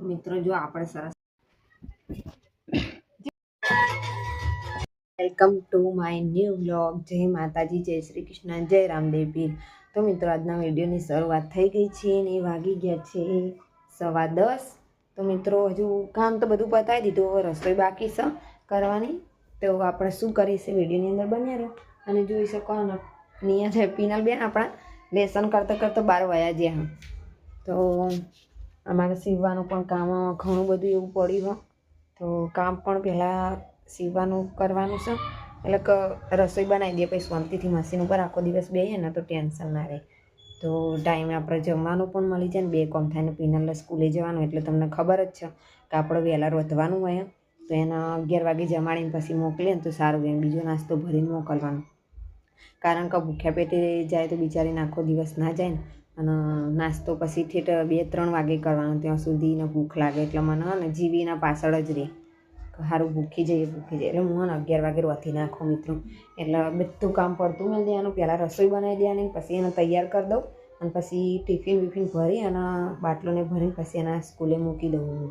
મિત્રો, જો આપણે સરસ welcome to my new blog જય માતાજી, જય શ્રી કૃષ્ણ, જય રામદેવ પીર. તો મિત્રો, આજના વિડીયોની શરૂઆત થઈ ગઈ છે ને વાગી ગયા છે સવા દસ. તો મિત્રો, હજુ કામ તો બધું પતાવી દીધું. હવે રસોઈ બાકી છે કરવાની. તો આપણે શું કરીશું? વિડીયોની અંદર બન્યા રહો. અને જોઈ શકો નિયા છે પીનલ બેન આપણા લેસન કરતાં કરતાં બાર વયા જ્યાં તો અમારે સીવવાનું પણ કામ ઘણું બધું એવું પડ્યું તો કામ પણ પહેલાં સીવવાનું કરવાનું છે. એટલે કે, રસોઈ બનાવી દઈએ પછી શાંતિથી મશીન ઉપર આખો દિવસ બેહીએ ને તો ટેન્શન ના રહે. તો ટાઈમે આપણે જમવાનું પણ મળી જાય ને, બે કોમ થાય ને પીનલ સ્કૂલે જવાનું એટલે તમને ખબર જ છે કે આપણે વહેલા રોધવાનું હોય તો એને અગિયાર વાગે જમાડીને પછી મોકલીએ ને તો સારું એમ, બીજો નાસ્તો ભરીને મોકલવાનો. કારણ કે ભૂખ્યા પેટે જાય તો બિચારીને આખો દિવસ ના જાય ને. અને નાસ્તો પછી ઠેઠ બે ત્રણ વાગે કરવાનો, ત્યાં સુધી ને ભૂખ લાગે. એટલે મને ને જીવીના પાછળ જ રહે સારું ભૂખી જઈએ ભૂખી જઈએ. એટલે હું ને અગિયાર વાગે રોથી નાખું મિત્રો. એટલે બધું કામ પડતું મેં દેવાનું પહેલાં રસોઈ બનાવી દેવાની, પછી એને તૈયાર કરી દઉં અને પછી ટિફિન વિફિન ભરી અને બાટલોને ભરીને પછી એના સ્કૂલે મૂકી દઉં હું.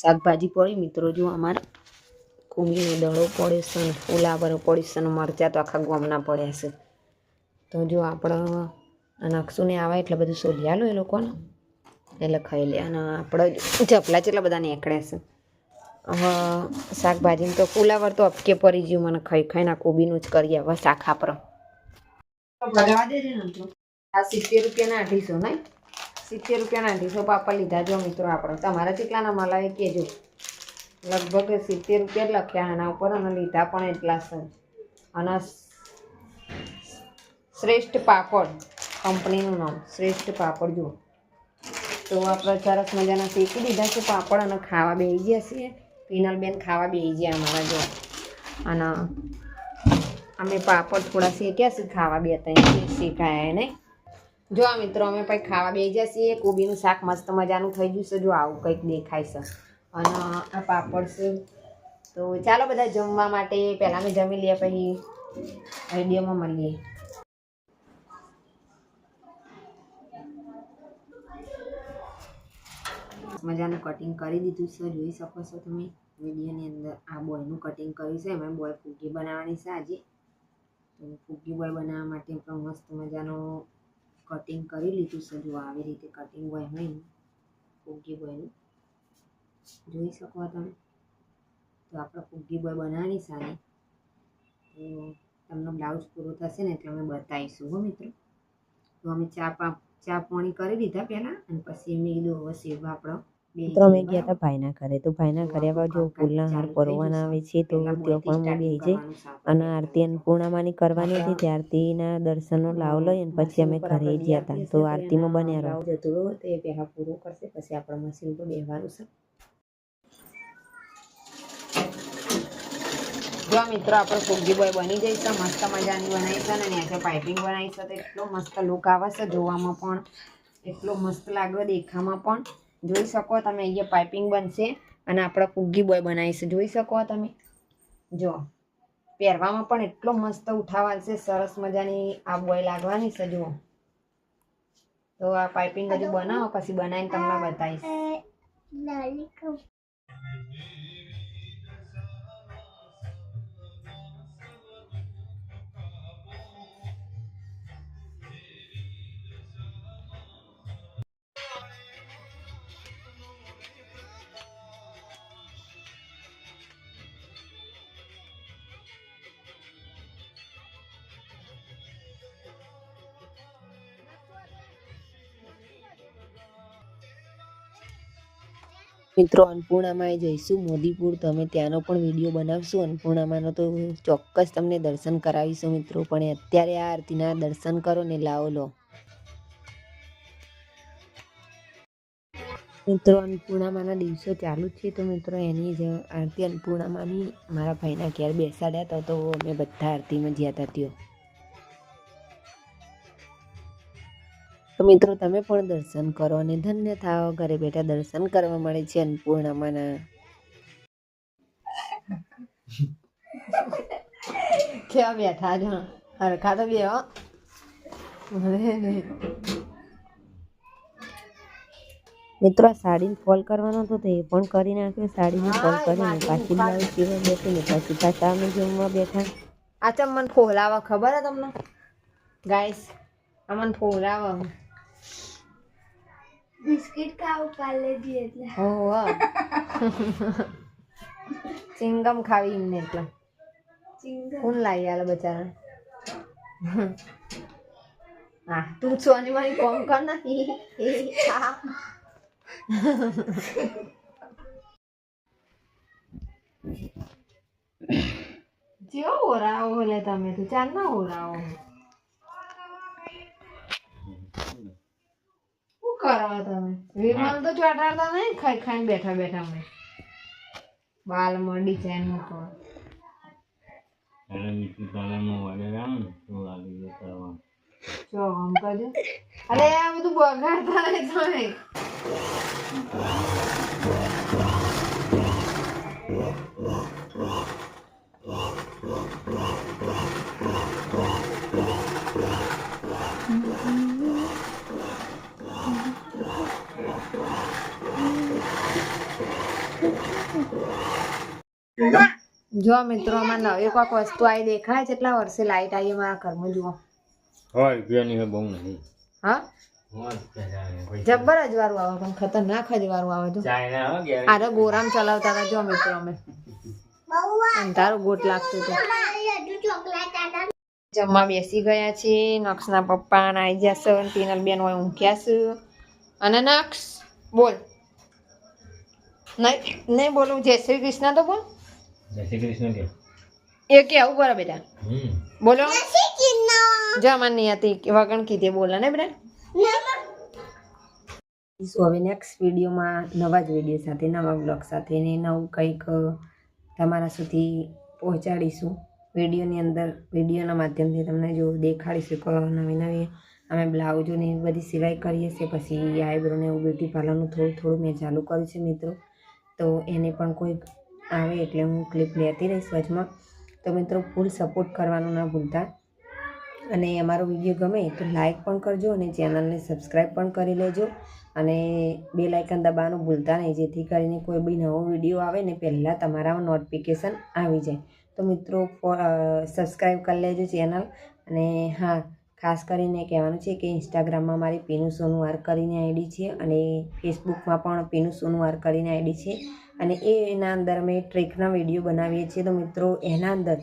શાકભાજી પડી, મિત્રો, જો અમારે કુંગીનો દડો પડે છે ફુલાવરો પડે છે ને મરચાં તો આખા ગોમના પડ્યા છે. તો જો આપણે નકશુને આવે એટલે બધું સોલ્યા લો એ લોકોને, એટલે ખાઈ લે અને આપણે ચપલા કેટલા બધા નીકળ્યા છે. હવે શાકભાજીને તો ફુલાવર તો અપકે પડી ગયું, મને ખાઈ ખાઈને કોબીનું જ કરીએ હવે શાક આપણે ને આ સિત્તેર રૂપિયાના અઢીસો નહીં? સિત્તેર રૂપિયાના અઢીસો પાપડ લીધા જો મિત્રો આપણે. તમારા કેટલાના એ કહેજો. લગભગ સિત્તેર રૂપિયા જ લખ્યા આના ઉપર અને લીધા પણ એટલા છે. અને શ્રેષ્ઠ પાપડ કંપનીનું નામ. શ્રેષ્ઠ પાપડ જુઓ. તો આપણે સરસ મજાના શેકી દીધા છે પાપડ અને ખાવા બેસી ગયા છીએ. પીનલબેન ખાવા બેસી ગયા અમારા જો. અને અમે પાપડ થોડા શેક્યા છે, ખાવા બે ત્રણ શેકાયા નહીં જો આ મિત્રો, અમે પછી ખાવા બે છીએ. કોબીનું શાક મસ્ત મજાનું થઈ ગયું છે. જો આવું કંઈક દેખાય છે. અને આ પાપડ છે. તો ચાલો બધા જમવા માટે. પહેલાં અમે જમી લઈએ, પછી આઈડિયામાં મળીએ. મજાનું કટિંગ કરી દીધું છે. જોઈ શકો છો તમે વિડીયોની અંદર આ બોયનું કટિંગ કર્યું છે. એમાં બોય ફૂગી બનાવવાની છે આજે. ફૂગી બોય બનાવવા માટે પણ મસ્ત મજાનું કટિંગ કરી લીધું છે. જો આવી રીતે કટિંગ હોય ને ફૂગી બોયનું જોઈ શકો તમે? તો આપણે ફૂગી બોય બનાવવાની સારી તો તમને બ્લાઉઝ પૂરું થશે ને એટલે અમે બતાવીશું, હો મિત્રો. તો અમે ચા પા, ચા પાણી કરી દીધા પહેલાં અને પછી મેં કીધું હવે સેવા આપણો મિત્રો અમે ગયા હતા ભાઈના ઘરે તો ભાઈના ઘરે આવા જો ફૂલના હાર પરવાના આવે છે તો ત્યાં પણ હું બેસી જઈ અને આરતી અન્નપૂર્ણામાની કરવાની હતી તે આરતીના દર્શનનો લાવ લઈ અને પછી અમે ઘરે ગયા હતા તો. આરતીમાં બન્યા રહો. જતું હતું તો એ પહેલાં પૂરું કરશે પછી આપણે મશીન પર બેસવાનું છે. જો મિત્રો આપણે ફુગ્ગી બોય બની જઈશ મસ્ત મજાની બનાવી છે અને ત્યાં પાઇપિંગ બનાવી છે તો એટલો મસ્ત લુક આવે છે જોવામાં પણ એટલો મસ્ત લાગે દેખામાં પણ. જોઈ શકો તમે અહીંયા પાઇપિંગ બનશે અને આપણે ફુગ્ગી બોય બનાવીશું. જોઈ શકો તમે? જો, પહેરવામાં પણ એટલો મસ્ત ઉઠાવાલ છે સરસ મજાની આ બોય લાગવાની છે, જુઓ. તો આ પાઇપિંગ હજુ બનાવો, પછી બનાવીને તમને બતાવીશ. મિત્રો, અન્નપૂર્ણામાં જઈશું. મોદીપુર તો ત્યાંનો પણ વીડિયો બનાવશું. અન્નપૂર્ણામાંનો તો ચોક્કસ તમને દર્શન કરાવીશું મિત્રો. પણ અત્યારે આ આરતીના દર્શન કરો ને લાવો લો. મિત્રો, અન્નપૂર્ણામાંના દિવસો ચાલુ છે. તો મિત્રો, એની જ આરતી અન્નપૂર્ણામાંની મારા ભાઈના ઘેર બેસાડ્યા હતા. તો અમે બધા આરતીમાં જ્યાં હતા ત્યો. તો મિત્રો તમે પણ દર્શન કરો અને ધન્ય થાઓ. ઘરે બેઠા દર્શન કરવા મળે છે અન્નપૂર્ણામાના. કેવા બેઠા છો? હરખા તો બે મિત્રો આ સાડીને ફોલ કરવાનો હતો તો એ પણ કરી નાખ્યો. સાડીને ફોલ કરીને પાછી બ્લાઉઝ સીવા બેસીને પાછી પછી અમે જમવા બેઠા. આ ચમ મને ફોલાવે ખબર હે તમને? ગાઈસ આ મને ફોલાવે. બિસ્કિટ ખાવ દી એટલે. વાહ. ચિંગમ ખાવી એમને એટલે. ચિંગમ. કોણ લાવી આલે બચારા. હા તું સોની મારી કોમ કર ને હી, હી, હા. જેવો ઓરાવો લે તમે તો ચાલ ના ઓરાવો. કરો તમે? વિમલ તો ચોટાડતા નહીં ખાઈ ખાઈને બેઠા બેઠા અમે. બાલ મંડી ડિઝાઇન તો. એને મીઠી કલરમાં વડે રામ તો લાગી ગયો કરવા જો આમ કરજો. અરે આ બધું બગાડતા નહીં તમે. જો મિત્રો આમાં નવી કોઈક વસ્તુ આવી દેખાય છે એટલા વર્ષે લાઈટ આવી મારા ઘરમાં જુઓ. હોય રૂપિયાની હોય બહુ નહીં. હા? જબ્બર આવે પણ ખતરનાક જ આવે જો. આરે ગોરામ ચલાવતા હતા જો મિત્રો અમે. અંધારું ગોટ લાગતું હતું. જમવા બેસી ગયા છે નક્ષના પપ્પા આઈ જશે અને પિનલ બેન હોય ઊંઘ્યા છે. અને નક્ષ બોલ. નહીં નહીં બોલું જય શ્રી કૃષ્ણ તો બોલ. જય શ્રી કૃષ્ણ કે. એ કેવું બરાબર બેટા. બોલો. જો નહીં હતી વગણ કીધી બોલે ને બેટા. સો હવે નેક્સ્ટ વિડીયોમાં નવા જ વીડિયો સાથે નવા બ્લોગ સાથે ને નવું કંઈક તમારા સુધી પહોંચાડીશું. વિડીયોની અંદર વિડીયોના માધ્યમથી તમને જો દેખાડીશું કે નવી નવી અમે બ્લાઉઝોને એવી બધી સિલાઈ કરીએ છીએ. પછી આઈબ્રોને એવું બ્યુટી પાર્લરનું થોડું થોડું મેં ચાલુ કર્યું છે મિત્રો. તો એને પણ કોઈક આવે એટલે હું ક્લિપ લેતી રહીશ વચમાં. તો મિત્રો ફૂલ સપોર્ટ કરવાનું ના ભૂલતા. અને અમારો વીડિયો ગમે તો લાઇક પણ કરજો અને ચેનલને સબસ્ક્રાઈબ પણ કરી લેજો. અને બે લાઇકન દબાવવાનું ભૂલતા નહીં, જેથી કરીને કોઈ બી નવો વીડિયો આવે ને પહેલાં તમારામાં નોટિફિકેશન આવી જાય. તો મિત્રો સબસ્ક્રાઈબ કરી લેજો ચેનલ અને હા ખાસ કરીને કહેવાનું છે કે ઇન્સ્ટાગ્રામમાં મારી પીનુ સોનું વાર કરીને આઈડી છે અને ફેસબુકમાં પણ પીનુ સોનું વાર કરીને આઈડી છે. અને એ એના અંદર અમે ટ્રેકના વીડિયો બનાવીએ છીએ. તો મિત્રો, એના અંદર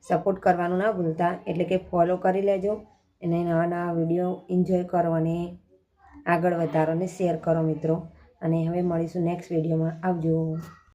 સપોર્ટ કરવાનું ના ભૂલતા, એટલે કે ફોલો કરી લેજો અને નવા નવા વીડિયો એન્જોય કરો અને આગળ વધારો અને શેર કરો મિત્રો. અને હવે મળીશું નેક્સ્ટ વિડીયોમાં. આવજો.